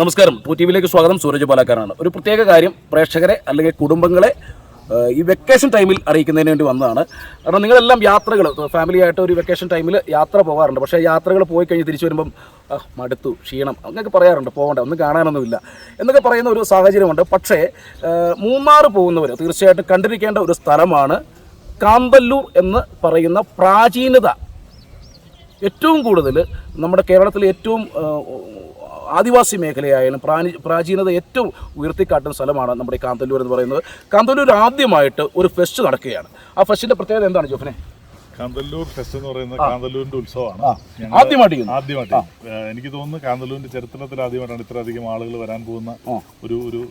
നമസ്കാരം. പൂ ടി വിയിലേക്ക് സ്വാഗതം. സൂരജ് പാലക്കാരാണ്. ഒരു പ്രത്യേക കാര്യം പ്രേക്ഷകരെ അല്ലെങ്കിൽ കുടുംബങ്ങളെ ഈ വെക്കേഷൻ ടൈമിൽ അറിയിക്കുന്നതിന് വേണ്ടി വന്നതാണ്. കാരണം നിങ്ങളെല്ലാം യാത്രകൾ ഫാമിലി ആയിട്ട് ഒരു വെക്കേഷൻ ടൈമിൽ യാത്ര പോകാറുണ്ട് പക്ഷേ യാത്രകൾ പോയി കഴിഞ്ഞ് തിരിച്ചു വരുമ്പം "ആ, മടുത്തു ക്ഷീണം അങ്ങനെയൊക്കെ പറയാറുണ്ട്. പോകണ്ട ഒന്നും കാണാനൊന്നുമില്ല. എന്നൊക്കെ പറയുന്ന ഒരു സാഹചര്യമുണ്ട്. പക്ഷേ മൂന്നാർ പോകുന്നവർ തീർച്ചയായിട്ടും കണ്ടിരിക്കേണ്ട ഒരു സ്ഥലമാണ് കാന്തല്ലൂർ എന്ന് പറയുന്ന പ്രാചീനത. ഏറ്റവും കൂടുതൽ നമ്മുടെ കേരളത്തിലെ ഏറ്റവും ആദിവാസി മേഖലയായാലും പ്രാണി പ്രാചീനത ഏറ്റവും ഉയർത്തിക്കാട്ടുന്ന സ്ഥലമാണ് നമ്മുടെ കാന്തല്ലൂർ എന്ന് പറയുന്നത്. കാന്തല്ലൂർ ആദ്യമായിട്ട് ഒരു ഫെസ്റ്റ് നടക്കുകയാണ്. ആ ഫെസ്റ്റിന്റെ പ്രത്യേകത എന്താണ് ജോഫിനെ? കാന്തല്ലൂർ ഫെസ്റ്റ് എന്ന് പറയുന്നത് കാന്തല്ലൂരിന്റെ ഉത്സവമാണ്. ആദ്യമായിട്ട് ആദ്യമായിട്ട് എനിക്ക് തോന്നുന്നു കാന്തല്ലൂരിന്റെ ചരിത്രത്തിൽ ആദ്യമായിട്ടാണ് ഇത്രയധികം ആളുകൾ വരാൻ പോകുന്ന ഒരു ഒരു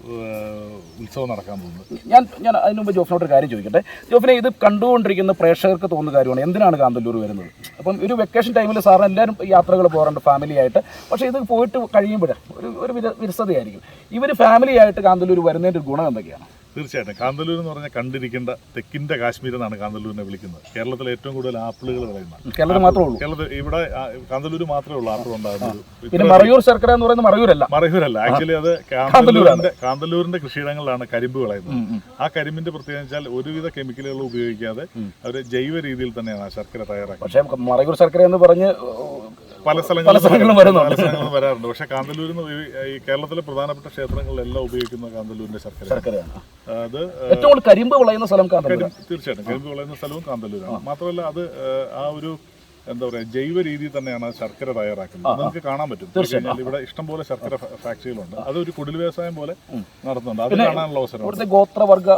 ഉത്സവം നടക്കാൻ പോകുന്നത്. ഞാൻ ഞാൻ അതിന് മുമ്പ് ജോഫിനോട് ഒരു കാര്യം ചോദിക്കട്ടെ? ജോഫിനെ ഇത് കണ്ടുകൊണ്ടിരിക്കുന്ന പ്രേക്ഷകർക്ക് തോന്നുന്ന കാര്യമാണ്. എന്തിനാണ് കാന്തല്ലൂർ വരുന്നത്? അപ്പം ഒരു വെക്കേഷൻ ടൈമിൽ സാറിന് എല്ലാവരും യാത്രകൾ പോകാറുണ്ട് ഫാമിലി ആയിട്ട്. പക്ഷേ ഇത് പോയിട്ട് കഴിയുമ്പോൾ ഒരു ഒരു വിര- വിരസതയായിരിക്കും. ഇവർ ഫാമിലി ആയിട്ട് കാന്തല്ലൂർ വരുന്നതിന്റെ ഒരു ഗുണം എന്തൊക്കെയാണ്? തീർച്ചയായിട്ടും. കാന്തല്ലൂർ എന്ന് പറഞ്ഞാൽ കണ്ടിരിക്കേണ്ട തെക്കിന്റെ കാശ്മീർ എന്നാണ് കാന്തല്ലൂരിനെ വിളിക്കുന്നത്. കേരളത്തിലെ ഏറ്റവും കൂടുതൽ ആപ്പിളുകൾ വിളയുന്ന കേരളത്തിൽ മാത്രമേ ഉള്ളൂ. കേരളത്തിൽ ഇവിടെ കാന്തല്ലൂർ മാത്രമേ ഉള്ളൂ ആപ്പിൾ ഉണ്ടാകുന്നത്. മറയൂർ ശർക്കര എന്ന് പറയുന്നത് മറയൂരല്ല. മറയൂരല്ല. ആക്ച്വലി അത് കാന്തല്ലൂരിന്റെ കാന്തല്ലൂരിന്റെ കൃഷിയിടങ്ങളിലാണ് കരിമ്പ് വിളയുന്നത് ആ കരിമ്പിന്റെ പ്രത്യേകത വെച്ചാൽ ഒരുവിധ കെമിക്കലുകൾ ഉപയോഗിക്കാതെ അവർ ജൈവ രീതിയിൽ തന്നെയാണ് ആ ശർക്കര തയ്യാറാക്കുന്നത് പക്ഷേ മറയൂർ ശർക്കര എന്ന് പറഞ്ഞ് പല സ്ഥലങ്ങളിലും വരുന്നുണ്ട്. വരാറുണ്ട്. പക്ഷെ കാന്തല്ലൂരിൽ നിന്ന് ഈ കേരളത്തിലെ പ്രധാനപ്പെട്ട ക്ഷേത്രങ്ങളിലെല്ലാം ഉപയോഗിക്കുന്ന കാന്തല്ലൂരിന്റെ ശർക്കര. ശർക്കരയാണ്. അത് ഏറ്റവും കരിമ്പ് വിളയുന്ന സ്ഥലം തീർച്ചയായിട്ടും. കരിമ്പ് വിളയുന്ന സ്ഥലവും കാന്തല്ലൂരാണ്. മാത്രമല്ല അത് ആ ഒരു എന്താ പറയുക ജൈവ രീതിയിൽ തന്നെയാണ് ആ ശർക്കര തയ്യാറാക്കുന്നത്. അത് നമുക്ക് കാണാൻ പറ്റും. തീർച്ചയായും. ഇവിടെ ഇഷ്ടംപോലെ ശർക്കര ഫാക്ടറികളുണ്ട് അത് ഒരു കുടിൽ വ്യവസായം പോലെ നടത്തുന്നുണ്ട്. അത് കാണാനുള്ള അവസരം ഇവിടുത്തെ ഗോത്രവർഗ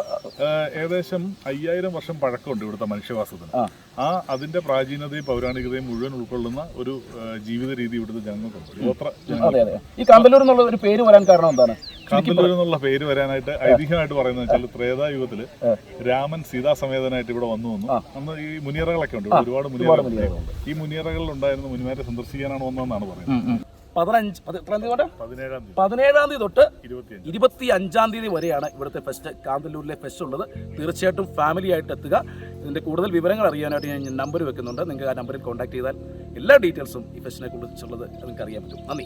ഏകദേശം അയ്യായിരം വർഷം പഴക്കമുണ്ട് ഇവിടുത്തെ മനുഷ്യവാസത്തിന്. ആ. അതിന്റെ പ്രാചീനതയും പൗരാണികതയും മുഴുവൻ ഉൾക്കൊള്ളുന്ന ഒരു ജീവിത രീതി ഇവിടുത്തെ ജനങ്ങൾക്കുണ്ട്. ഗോത്ര ഈ കാന്തല്ലൂർ എന്നുള്ള ഒരു പേര് വരാൻ കാരണം എന്താണ്? കാന്തല്ലൂർ എന്നുള്ള പേര് വരാനായിട്ട് ഐതിഹ്യമായിട്ട് പറയുന്നത് വെച്ചാൽ ത്രേതായുഗത്തിൽ രാമൻ സീതാസമേതനായിട്ട് ഇവിടെ വന്നു വന്നു. അന്ന് ഈ മുനിയറകളൊക്കെ ഉണ്ട്. ഒരുപാട് മുനിയറകളുണ്ട്. ഈ മുനിയറകളിൽ ഉണ്ടായിരുന്ന മുനിമാരെ സന്ദർശിക്കാനാണ് വന്നതെന്നാണ് പറയുന്നത്. പതിനഞ്ച് പതി- എത്രാം തീയതി തൊട്ട്? പതിനേഴാം തീയതി. തൊട്ട് ഇരുപത്തി അഞ്ചാം തീയതി വരെയാണ് ഇവിടുത്തെ ഫെസ്റ്റ് കാന്തല്ലൂരിലെ ഫെസ്റ്റ് ഉള്ളത്. തീർച്ചയായിട്ടും ഫാമിലി ആയിട്ട് എത്തുക. ഇതിന്റെ കൂടുതൽ വിവരങ്ങൾ അറിയാനായിട്ട് ഞാൻ നമ്പർ വെക്കുന്നുണ്ട്. നിങ്ങൾക്ക് ആ നമ്പറിൽ കോൺടാക്ട് ചെയ്താൽ എല്ലാ ഡീറ്റെയിൽസും ഈ ഫെസ്റ്റിനെ കുറിച്ചുള്ളത് നിങ്ങൾക്ക് അറിയാൻ പറ്റും. നന്ദി.